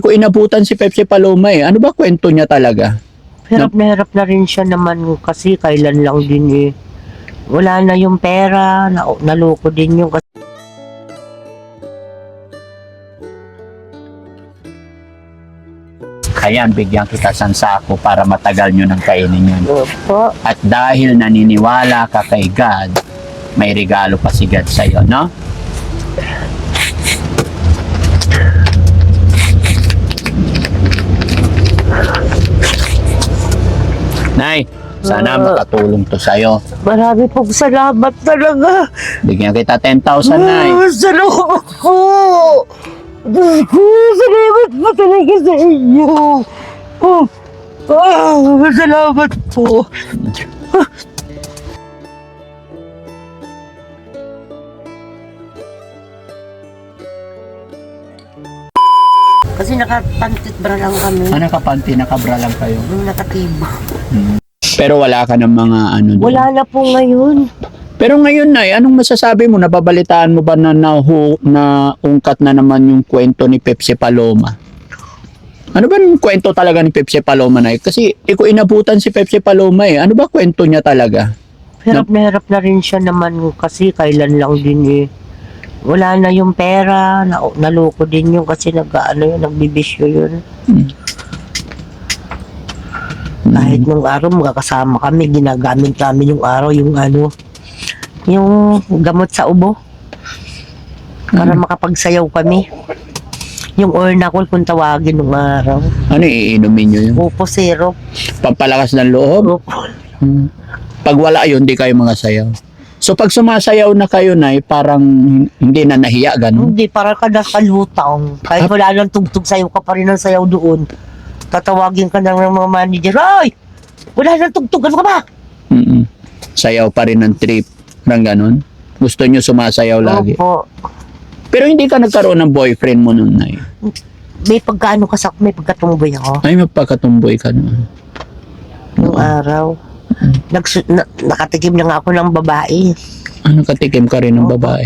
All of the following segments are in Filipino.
ko inabutan si Pepsi Paloma eh. Ano ba kwento niya talaga? Hirap na hirap na rin siya naman kasi kailan lang din eh. Wala na yung pera, na, naloko din yung kasi Ayan, bigyan kita ng sako para matagal nyo ng kainin yun. po. At dahil naniniwala ka kay God, may regalo pa si God sa'yo, no? Nay, sana Ah. makatulong to sa'yo. Marami pong salamat talaga. Bigyan kita 10,000, Nay. Ah, salamat po. Diyos ko, salamat po talaga sa inyo. Oh, ah, salamat po. Kasi nakapantit bra lang kami. Ano kapanti, nakabra lang kayo. Nung nakatibo. Pero wala ka ng mga ano doon. Wala na po ngayon. Pero ngayon, Nay, anong masasabi mo? Nababalitaan mo ba na, nahu, na ungkat na naman yung kwento ni Pepsi Paloma? Ano ba yung kwento talaga ni Pepsi Paloma, Nay? Kasi iko inabutan si Pepsi Paloma eh. Ano ba kwento niya talaga? Hirap na hirap na rin siya naman kasi kailan lang din eh. Wala na yung pera, na, naloko din yung kasi nag, ano yun, nagbibisyo yun. Hmm. Kahit nung araw magkakasama kami, ginagamit namin yung araw, yung ano, yung gamot sa ubo. Para makapagsayaw kami. Yung ornacol kung tawagin nung araw. Ano iinumin nyo yun? Upo zero. Pampalakas ng loob? Upo. Hmm. Pag wala yun, di kayo mga sayaw. So pag sumasayaw na kayo, Nay, parang hindi na nahiya, ganun? Hindi, para ka nakalutang. Kahit wala nang tugtog sa'yo ka pa rin ng sayaw doon. Tatawagin ka ng mga manager, Ay! Wala nang tugtog, ano ka ba? Mm-mm. Sayaw pa rin ng trip. Parang ganun? Gusto nyo sumasayaw lagi? Opo. Pero hindi ka nagkaroon ng boyfriend mo nun, Nay. May pagkaano ka sa may pagkatumboy ako. Ay, magpakatumboy ka nun. Nung araw. Nagsu- na, nakatikim na nga ako ng babae. Ano katikim ka rin ng babae?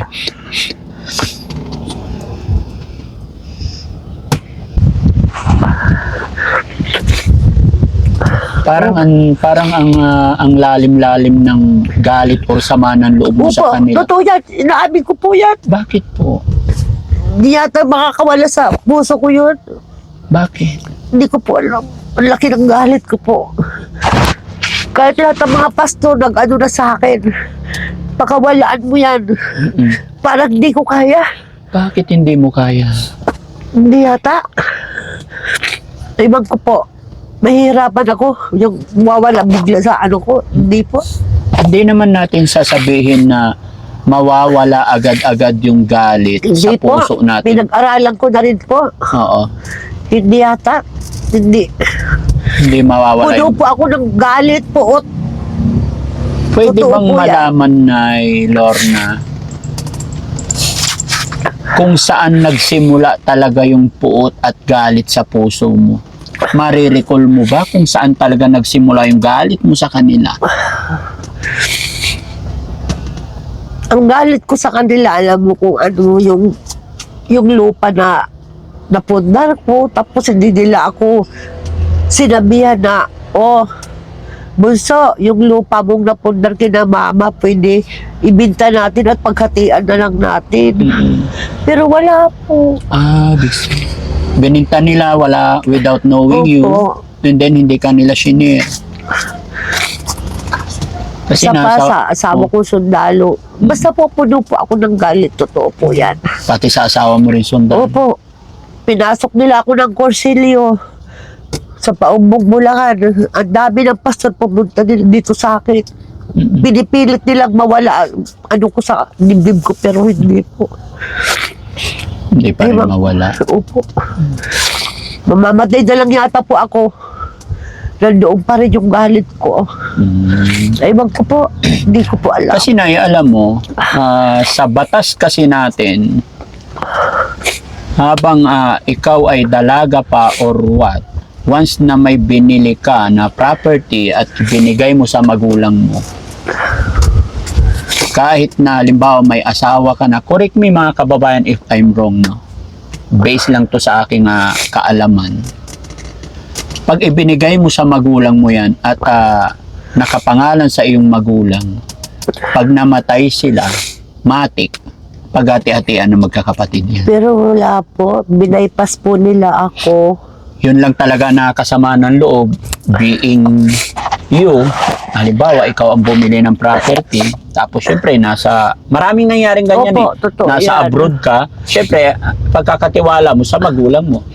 Parang ang parang ang ah, ang lalim-lalim ng galit or sama ng loob mo sa kanila. totoo yan. Inaamin ko po yan. Bakit po? Di yata makakawala sa puso ko yun. Bakit? Hindi ko po alam. Ang laki ng galit ko po. Kahit lahat ng mga pastor nag-ano na sa akin. Pakawalaan mo yan. Mm-mm. Parang hindi ko kaya. Bakit hindi mo kaya? Hindi yata. Ibang ko po. Mahihirapan ako. Yung mawawala bigla sa ano ko. Hindi po. Hindi naman natin sasabihin na mawawala agad-agad yung galit sa Hindi po. puso natin. Pinag-aralan ko na rin po. Oo. Hindi yata. Hindi. Hindi mawawala Puno po ako ng galit po. Ot. Pwede Totoo bang malaman na Lorna kung saan nagsimula talaga yung puot at galit sa puso mo? Marirecall mo ba kung saan talaga nagsimula yung galit mo sa kanila? Ang galit ko sa kanila, alam mo kung ano yung yung lupa na napundar ko. Tapos hindi nila ako sinabihan na, oh, Bunso, yung lupa mong napundar kina mama, pwede ibinta natin at paghatian na lang natin. Pero wala po. Ah, this Bininta nila wala without knowing you Opo. and then hindi ka nila shinare. Kasi Isa pa nasa, sa asawa ko sundalo. Basta po puno po ako ng galit. Totoo po yan. pati sa asawa mo rin sundan. Opo. Pinasok nila ako ng Corsilio sa Paumbog Bulacan. Ang dami ng pastor pumunta din dito sa akin. Pinipilit nilang mawala ano ko sa dibdib ko pero hindi po. Hindi pa rin Ay, ma- mawala. Opo. Mamamatay na lang yata po ako. Nandoon pa rin yung galit ko. Mm. Ewan ko po. Hindi ko po alam. Kasi na, alam mo, ah, sa batas kasi natin, habang ah, ikaw ay dalaga pa or what, once na may binili ka na property at binigay mo sa magulang mo, kahit na limbawa may asawa ka na, correct me mga kababayan if I'm wrong, no? base lang to sa aking ah, kaalaman. Pag ibinigay mo sa magulang mo yan at ah, nakapangalan sa iyong magulang, pag namatay sila, matik, paghati-hatian ng magkakapatid yan. Pero wala po. Binaypas po nila ako. Yun lang talaga nakakasama ng loob, being you, halimbawa, ikaw ang bumili ng property, tapos syempre, nasa, maraming nangyaring ganyan Opo, eh. totoo Nasa yan. abroad ka, syempre, pagkakatiwala mo sa magulang mo,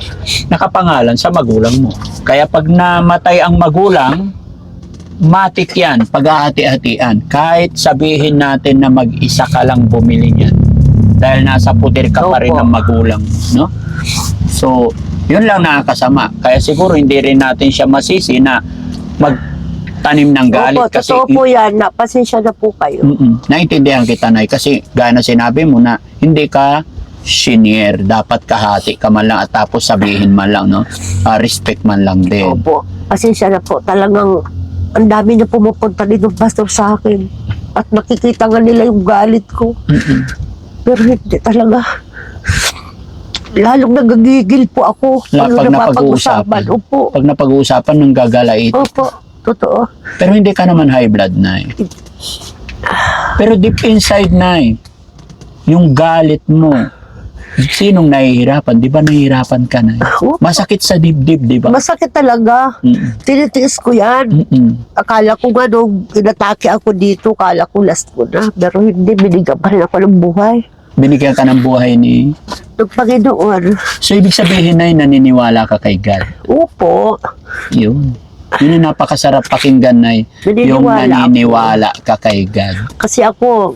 nakapangalan sa magulang mo. Kaya pag namatay ang magulang, matik yan, paghahati-hatian. Kahit sabihin natin na mag-isa ka lang bumili niyan. Dahil nasa puder ka pa rin Opo. ng magulang no? So, yun lang nakakasama. Kaya siguro hindi rin natin siya masisi na magtanim ng galit Opo, kasi totoo po yan. Na, pasensya na po kayo. Mm-mm. Naintindihan kita, Nay. Kasi gaya na sinabi mo na hindi ka senior. Dapat kahati ka man lang at tapos sabihin man lang, no? Ah, respect man lang din. Opo. Pasensya na po. Talagang ang dami na pumupunta dito pastor sa akin. At nakikita nga nila yung galit ko. Mm-mm. Pero hindi talaga. Lalong nagagigil po ako. La- Pag napag-uusapan. Opo. Pag napag-uusapan ng gagalait. Opo. Totoo. Pero hindi ka naman high blood, Nay. Pero deep inside, Nay, yung galit mo, sinong nahihirapan? Di ba nahihirapan ka? Opo. Masakit sa dibdib, di ba? Masakit talaga. Mm-mm. Tinitiis ko yan. Mm-mm. Akala ko nga nung inatake ako dito, akala ko last ko na. Pero hindi, binigyan pa rin ako ng buhay. Binigyan ka ng buhay ni... Ng Panginoon. So, ibig sabihin, Nay, naniniwala ka kay God. Opo. Yun. Yun yung napakasarap pakinggan, Nay. Yung Naniniwala ako. ka kay God. Kasi ako,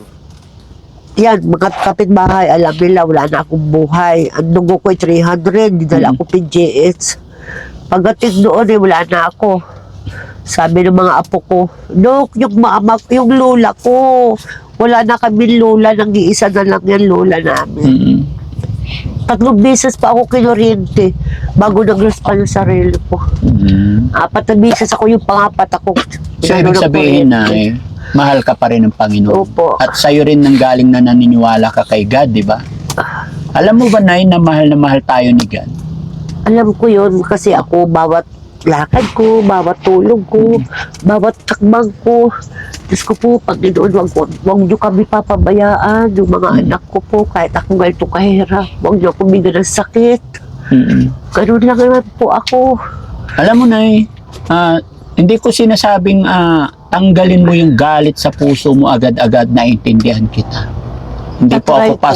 yan, mga kapitbahay, alam nila, wala na akong buhay. Ang dugo ko ay 300, dinala Mm. ko PGH. Pagdating doon, eh, wala na ako. Sabi ng mga apo ko, Dok, yung mama, yung lola ko, wala na kami lola, nag-iisa na lang yan lola namin. Mm-mm. Tatlong beses pa ako kinuryente bago nag-respa yung sarili ko. Mm. Apat na beses ako yung pangapat ako. So, ibig sabihin na kuryente. mahal ka pa rin ng Panginoon. Opo. At sa'yo rin nang galing na naniniwala ka kay God, di ba? Alam mo ba, Nay, na mahal na mahal tayo ni God? Alam ko yun kasi ako bawat lakad ko, bawat tulog ko, bawat takbang ko. Diyos ko po, Panginoon, wag, wag, wag niyo kami papabayaan, yung mga Mm. anak ko po, kahit ako ganito kahirap, wag niyo ako bigyan ng sakit. Mm-mm. Ganun lang naman po ako. Alam mo, Nay, ah, hindi ko sinasabing ah, tanggalin mo yung galit sa puso mo agad-agad na intindihan kita. Hindi po Tatry ako po.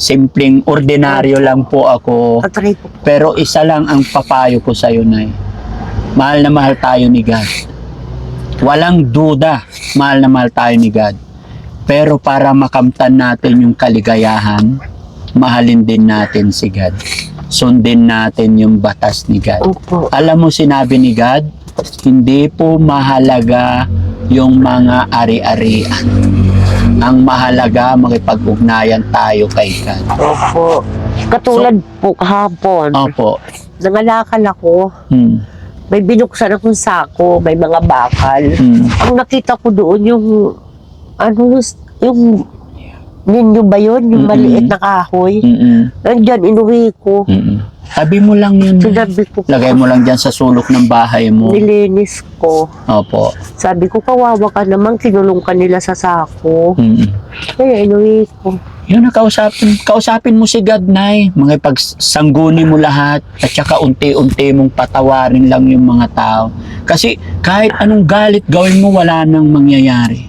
Simpleng ordinaryo lang po ako. Po. Pero isa lang ang papayo ko sa iyo, Nay. Mahal na mahal tayo ni God. Walang duda, mahal na mahal tayo ni God. Pero para makamtan natin yung kaligayahan, mahalin din natin si God. Sundin natin yung batas ni God. Opo. Alam mo sinabi ni God, hindi po mahalaga yung mga ari-arian. Ang mahalaga, makipag-ugnayan tayo kay God. Opo. Katulad po kahapon, Opo. nangalakal ako, Hmm. may binuksan akong sako, may mga bakal. Hmm. Ang nakita ko doon yung, ano, yung, ninyo ba yun? Yung Mm-mm. maliit na kahoy. Mm-mm. Nandyan, inuwi ko. Mm-mm. Tabi mo lang yun. Sinabi ko, Lagay mo lang dyan sa sulok ng bahay mo. nilinis ko. Opo. Sabi ko, kawawa ka naman, kinulong ka nila sa sako. Mm-mm. Kaya inuwi ko. Yun na kausapin. Kausapin mo si God, Nay. Mga pagsangguni mo lahat at saka unti-unti mong patawarin lang yung mga tao. Kasi kahit anong galit gawin mo, wala nang mangyayari.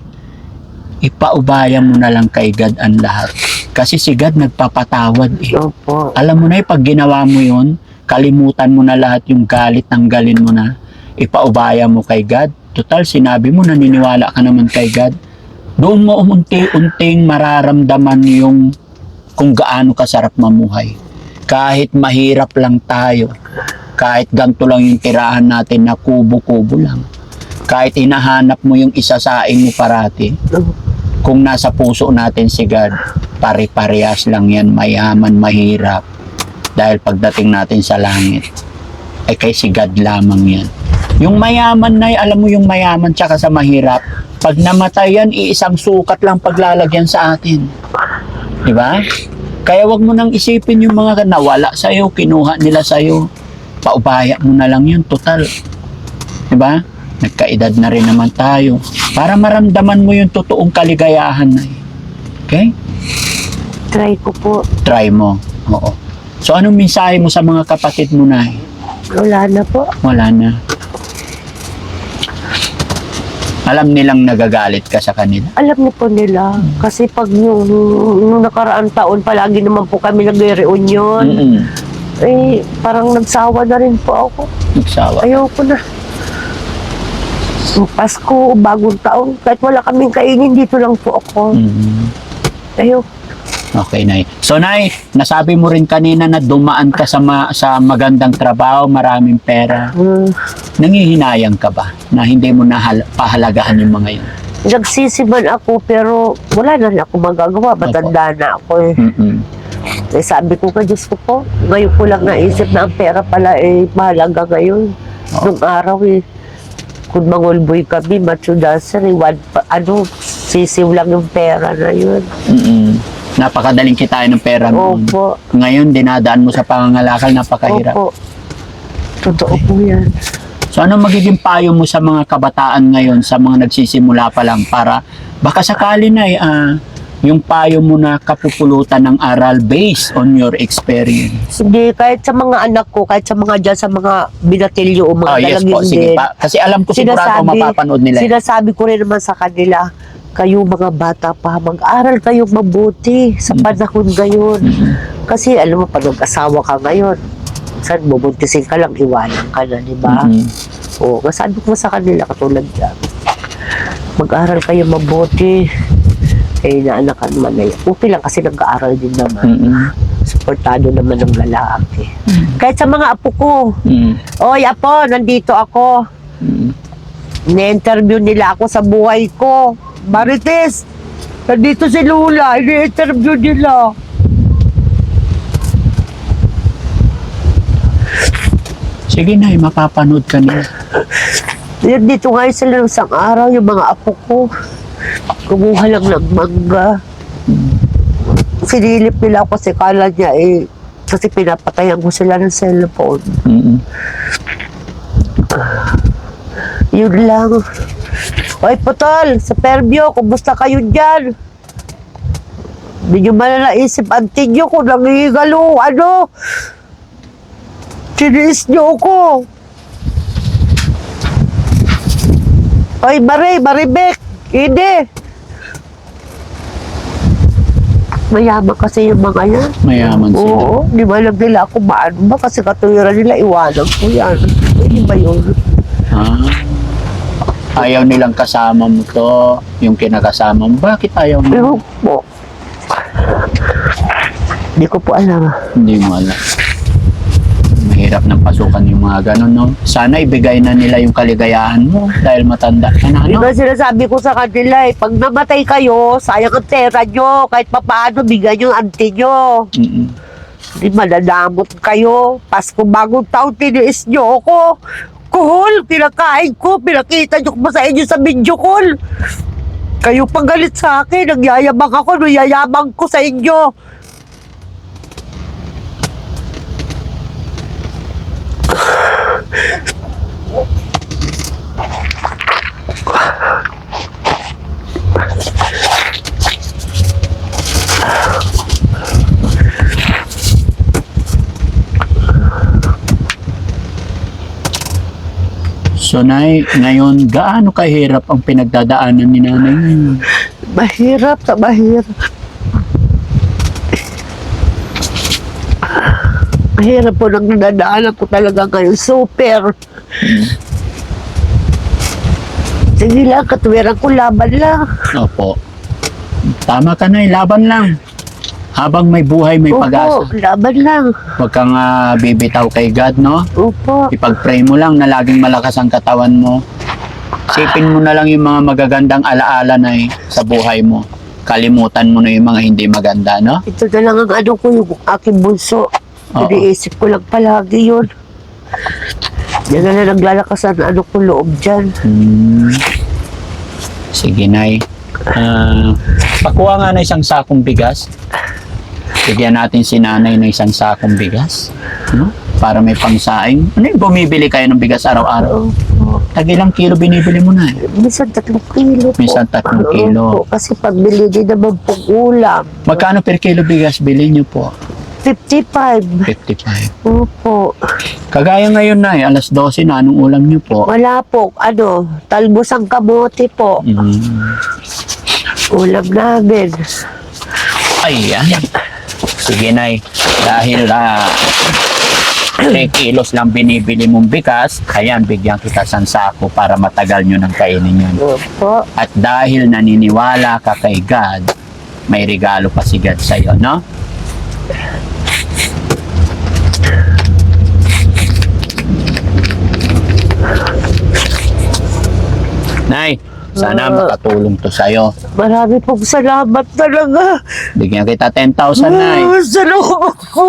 Ipaubaya mo na lang kay God ang lahat. Kasi si God nagpapatawad eh. Opo. Alam mo na, eh, pag ginawa mo yun, kalimutan mo na lahat yung galit, tanggalin mo na. Ipaubaya mo kay God. Total, sinabi mo, naniniwala ka naman kay God. Doon mo umunti-unting mararamdaman yung kung gaano kasarap mamuhay. Kahit mahirap lang tayo, kahit ganito lang yung tirahan natin na kubo-kubo lang, kahit hinahanap mo yung isasaing mo parati, kung nasa puso natin si God, pare-parehas lang yan, mayaman, mahirap. Dahil pagdating natin sa langit, ay kay si God lamang yan. Yung mayaman na, alam mo yung mayaman tsaka sa mahirap, pag namatay yan, iisang sukat lang paglalagyan sa atin. Di ba? Kaya wag mo nang isipin yung mga nawala sa'yo, kinuha nila sa'yo. Paubaya mo na lang yun, total. Diba? Nagkaedad na rin naman tayo. Para maramdaman mo yung totoong kaligayahan na Okay? Try ko po. Try mo. Oo. So, anong mensahe mo sa mga kapatid mo na? Wala na po. Wala na. Alam nilang nagagalit ka sa kanila. Alam niyo po nila. Kasi pag yung, yung nakaraan taon, palagi naman po kami nag-reunion. Mm-mm. Eh, parang nagsawa na rin po ako. Nagsawa. Ayoko na. Yung Pasko, bagong taon, kahit wala kaming kainin, dito lang po ako. Mm. Ayoko. Okay, Nay. So, Nay, nasabi mo rin kanina na dumaan ka sa, ma- sa magandang trabaho, maraming pera. Hmm. Nangihinayang ka ba na hindi mo nahal- pahalagahan yung mga yun? Nagsisiman ako, pero wala na rin ako magagawa. Matanda na ako eh. Mm-mm. Eh, sabi ko ka, Diyos ko po, ngayon ko lang naisip na ang pera pala eh, mahalaga ngayon. Oo. Nung araw eh, kung mangulboy kami, matsudasan eh, one, pa- ano, sisiw lang yung pera na yun. Mm-mm. Napakadaling kitain ng pera mo. Opo, Ngayon, dinadaan mo sa pangangalakal, napakahirap. opo. Totoo po yan. So, ano magiging payo mo sa mga kabataan ngayon, sa mga nagsisimula pa lang para baka sakali na ah, yung payo mo na kapupulutan ng aral based on your experience. Hindi, kahit sa mga anak ko, kahit sa mga dyan, sa mga binatilyo o mga Oh, yes po, sige din, pa. Kasi alam ko sigurado Sinasabi- mapapanood nila. eh. Sinasabi ko rin naman sa kanila, kayo mga bata pa, mag-aral kayong mabuti sa panahon ngayon. Kasi alam mo, pag nag-asawa ka ngayon, saan bubuntisin ka lang, iwanan ka na, di ba? Mhm. Oo, masabi ko sa kanila katulad yan. Mag-aral kayo mabuti. Eh, naanak ka naman na yan. Okay lang kasi nag-aaral din naman. Mm-mm. Suportado naman ng lalaki. Kahit sa mga apo ko, Mm. Oy, apo, nandito ako. Mm. Ni-interview nila ako sa buhay ko. Marites, nandito si Lula. Ini-interview nila. Sige na, mapapanood ka nila. Yan, Dito nga sila ng isang araw, yung mga apo ko. Kumuha lang ng mangga. Sinilip nila ako kasi kala niya eh, kasi pinapatayan ko sila ng cellphone. Mm-mm. Yun lang. Oy, Putol, sa Perbio, kumusta kayo dyan? Hindi nyo man na naisip, auntie nyo, kung nangihigalo, ano? Tiniis nyo ako. Oy, Marie, Maribek, hindi. Mayaman kasi yung mga yan. Mayaman sila. Oo, di ba lang nila ako maano ba? Kasi katuwiran nila, iwanan ko yan. Hindi ba yun? Ah. Ayaw nilang kasama mo to, yung kinakasama mo. Bakit ayaw mo? Pero po, hindi ko po alam. Hindi mo alam. Mahirap ng pasukan yung mga ganun, no? Sana ibigay na nila yung kaligayahan mo dahil matanda ka na, Di no? ba sinasabi ko sa kanila eh, pag namatay kayo, sayang ang pera nyo, kahit papaano, bigyan nyo ang auntie nyo. Mm-mm. Di madadamot kayo. Pasko bagong taon, tiniis nyo ako. Kuhol, pinakain ko, pinakita nyo pa sa inyo sa video call. Kayo pang galit sa akin, nagyayabang ako, nagyayabang ko sa inyo. So, Nay, ngayon, gaano kahirap ang pinagdadaanan ni nanay ngayon? Mahirap sa mahirap. Mahirap po nang nadadaanan ko talaga ngayon. Super. Sige lang, katuwiran ko laban lang. Opo. Tama ka, Nay. Laban lang. Habang may buhay, may Opo, pag-asa. laban lang. Huwag kang ah, bibitaw kay God, no? Opo. Ipag-pray mo lang na laging malakas ang katawan mo. Sipin mo na lang yung mga magagandang alaala na eh, sa buhay mo. Kalimutan mo na yung mga hindi maganda, no? Ito na lang ang ano ko, yung aking bunso. Oo. Iniisip ko lang palagi yun. Yan na lang naglalakas ang ano ko loob dyan. Hmm. Sige, Nay. Ah, pakuha nga na isang sakong bigas. Bigyan natin si nanay ng isang sakong bigas. No? Para may pangsaing. Ano yung bumibili kayo ng bigas araw-araw? Opo. Tagilang kilo binibili mo na eh. Minsan tatlong kilo po. Minsan tatlong kilo. Opo, kasi pagbili din naman pong ulam. Magkano per kilo bigas bili nyo po? 55. 55. Opo. Kagaya ngayon na eh, alas 12 na, anong ulam nyo po? Wala po, ano, talbos ang kamote po. Mm. Ulam namin. Ayan. Sige nay, dahil ah 3 kilos lang binibili mong bigas, ayan, bigyan kita ng sako para matagal nyo ng kainin yun. Opo. At dahil naniniwala ka kay God, may regalo pa si God sa'yo, no? Nay, sana Ah. makatulong to sa'yo. Marami pong salamat talaga. Bigyan kita 10,000, Nay. Ah, salamat po.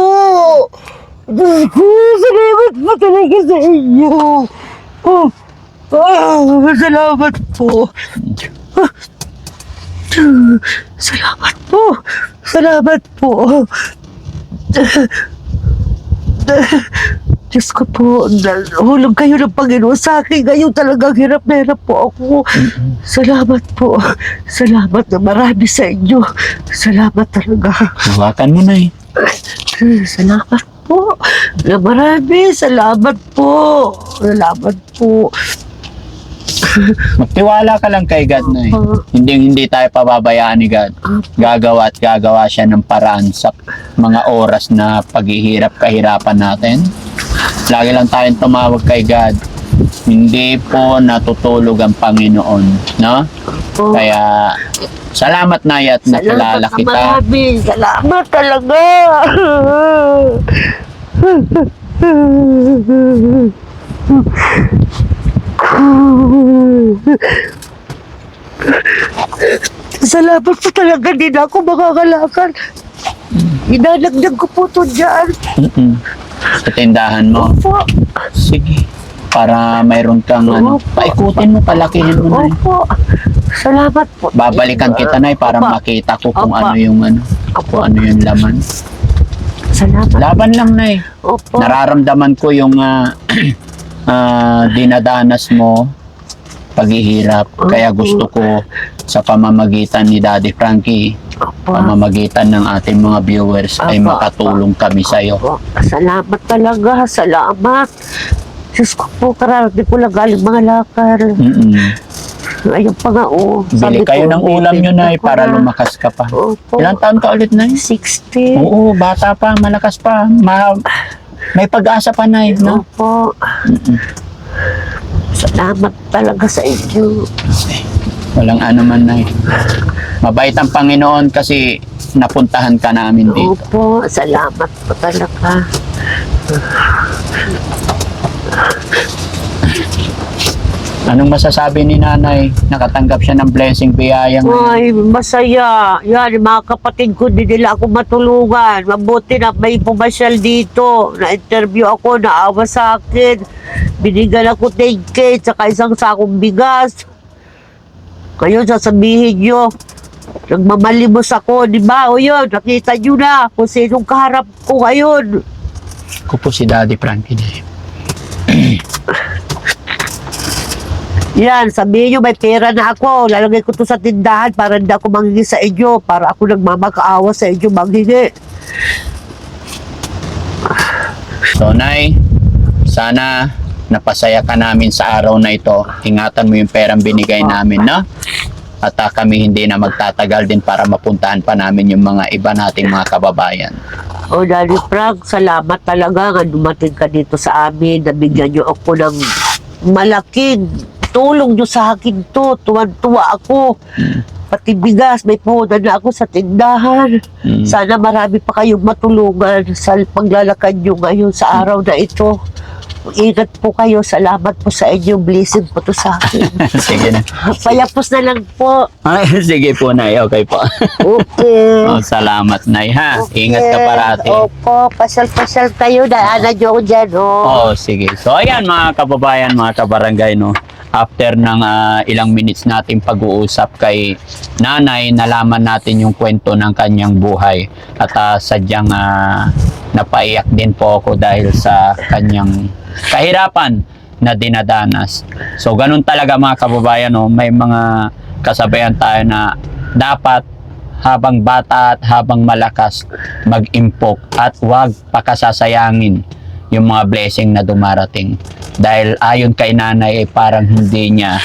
Diyos ko, salamat po talaga sa inyo. Oh, ah, salamat po. Ah, Salamat po. Salamat po. Diyos ko po, hulog kayo ng Panginoon sa akin. Ngayon talagang hirap na hirap po ako. Salamat po. Salamat na marami sa inyo. Salamat talaga. Hawakan mo, Nay. Salamat po. Na marami. Salamat po. Salamat po. Magtiwala ka lang kay God, Nay. Opo. Hindi, hindi tayo pababayaan ni God. Gagawa at gagawa siya ng paraan sa mga oras na paghihirap kahirapan natin. Lagi lang tayong tumawag kay God. Hindi po natutulog ang Panginoon, no? Kaya salamat Nay at nakilala na kita. marami. Salamat talaga. Salamat po talaga din ako makakalakal. Inalagdag ko po to dyan. Mm-mm. Sa tindahan mo. Opo. Sige. Para mayroon kang ano. Opo. Paikutin mo, palakihin mo Nay. Opo. Salamat po. Babalikan kita Nay para Opo. makita ko kung Opo. ano yung ano. Opo. Kung ano yung laman. Salamat. Laban lang Nay. Opo. nararamdaman ko yung ah, ah, dinadanas mo paghihirap. Kaya gusto ko sa pamamagitan ni Daddy Frankie, Opo. pamamagitan ng ating mga viewers ay Apo, makatulong kami sa iyo. Opo. Salamat talaga. Salamat. Diyos ko po, kararating ko lang galing mga lakar. Mm-mm. Ayun pa nga, oh. Bili kayo ng ulam nyo na bibili ko para lumakas ka pa. Opo. Ilang taon ka ulit na 60. Oo, bata pa, malakas pa. Ma- may pag-asa pa na no? Opo. Salamat talaga sa inyo. Walang ano man na Mabait ang Panginoon kasi napuntahan ka namin dito. Opo. Salamat po talaga. Anong masasabi ni nanay? Nakatanggap siya ng blessing biyaya ngayon. Ay, masaya. Yan, mga kapatid ko, di nila ako matulungan. Mabuti na may pumasyal dito. Na-interview ako, naawa sa akin. Binigyan ako 10K, tsaka isang sakong bigas. Ngayon, sasabihin nyo, nagmamalimos ako, di ba? O yun, nakita nyo na kung sinong kaharap ko ngayon. Ako po si Daddy Frankie. Yan, sabihin nyo, may pera na ako. Lalagay ko to sa tindahan para hindi ako manghingi sa inyo. Para ako nagmamakaawa sa inyo manghingi. So, Nay, sana napasaya ka namin sa araw na ito. Ingatan mo yung perang binigay namin, no? At ah, kami hindi na magtatagal din para mapuntahan pa namin yung mga iba nating mga kababayan. O, Daddy Frank, salamat talaga nga dumating ka dito sa amin. Nabigyan niyo ako ng malaking tulong niyo sa akin to. Tuwan-tuwa ako. Pati bigas, may puhunan na ako sa tindahan. Mm. Sana marami pa kayong matulungan sa paglalakad niyo ngayon sa araw na ito. Ingat po kayo. Salamat po sa inyo. Blessing po to sa akin. sige na. Payapos na lang po. Ay, sige po, Nay. Okay po. Okay. oh, salamat, Nay, ha? Okay. Ingat ka parati. Opo, pasyal-pasyal kayo. Daanan niyo ako dyan, oh. Oo, sige. So, ayan mga kababayan, mga kabarangay, no. after ng ah, ilang minutes natin pag-uusap kay nanay, nalaman natin yung kwento ng kanyang buhay. At ah, sadyang ah, napaiyak din po ako dahil sa kanyang kahirapan na dinadanas. So ganun talaga mga kababayan, no? may mga kasabayan tayo na dapat habang bata at habang malakas mag-impok at huwag pakasasayangin yung mga blessing na dumarating. Dahil ayon kay nanay ay parang hindi niya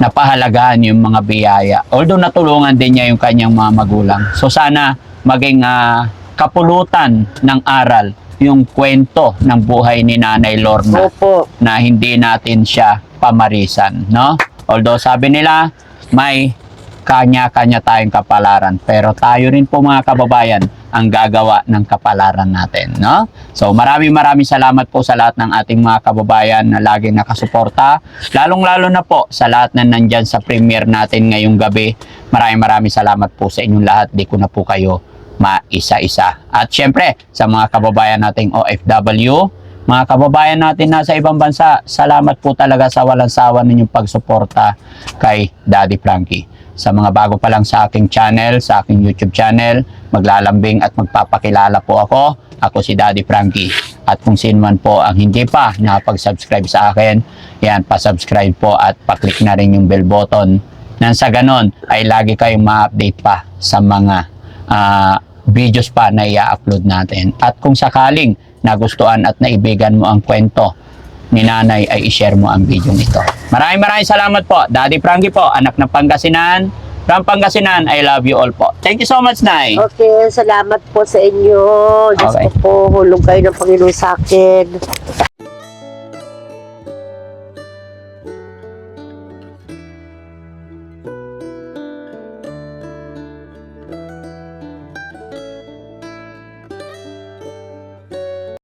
napahalagaan yung mga biyaya. Although natulungan din niya yung kanyang mga magulang. So sana maging ah, kapulutan ng aral yung kwento ng buhay ni Nanay Lorna Opo. na hindi natin siya pamarisan, no? Although sabi nila, may kanya-kanya tayong kapalaran. Pero tayo rin po mga kababayan ang gagawa ng kapalaran natin, no? So maraming maraming salamat po sa lahat ng ating mga kababayan na laging nakasuporta. Lalong-lalo na po sa lahat na nandyan sa premiere natin ngayong gabi. Maraming maraming salamat po sa inyong lahat. Di ko na po kayo maisa-isa. At syempre, sa mga kababayan nating OFW, mga kababayan natin nasa ibang bansa, salamat po talaga sa walang sawa ninyong pagsuporta kay Daddy Frankie. Sa mga bago pa lang sa aking channel, sa aking YouTube channel, maglalambing at magpapakilala po ako. Ako si Daddy Frankie. At kung sino man po ang hindi pa nakapag-subscribe sa akin, yan, pa-subscribe po at paklik na rin yung bell button. Nang sa ganon ay lagi kayong ma-update pa sa mga ah, videos pa na i-upload natin. At kung sakaling nagustuhan at naibigan mo ang kwento ni nanay ay i-share mo ang video nito. Maraming maraming salamat po. Daddy Frankie po, anak ng Pangasinan. From Pangasinan, I love you all po. Thank you so much, Nay. Okay, salamat po sa inyo. Diyos Okay. ko po, hulog kayo ng Panginoon sa akin.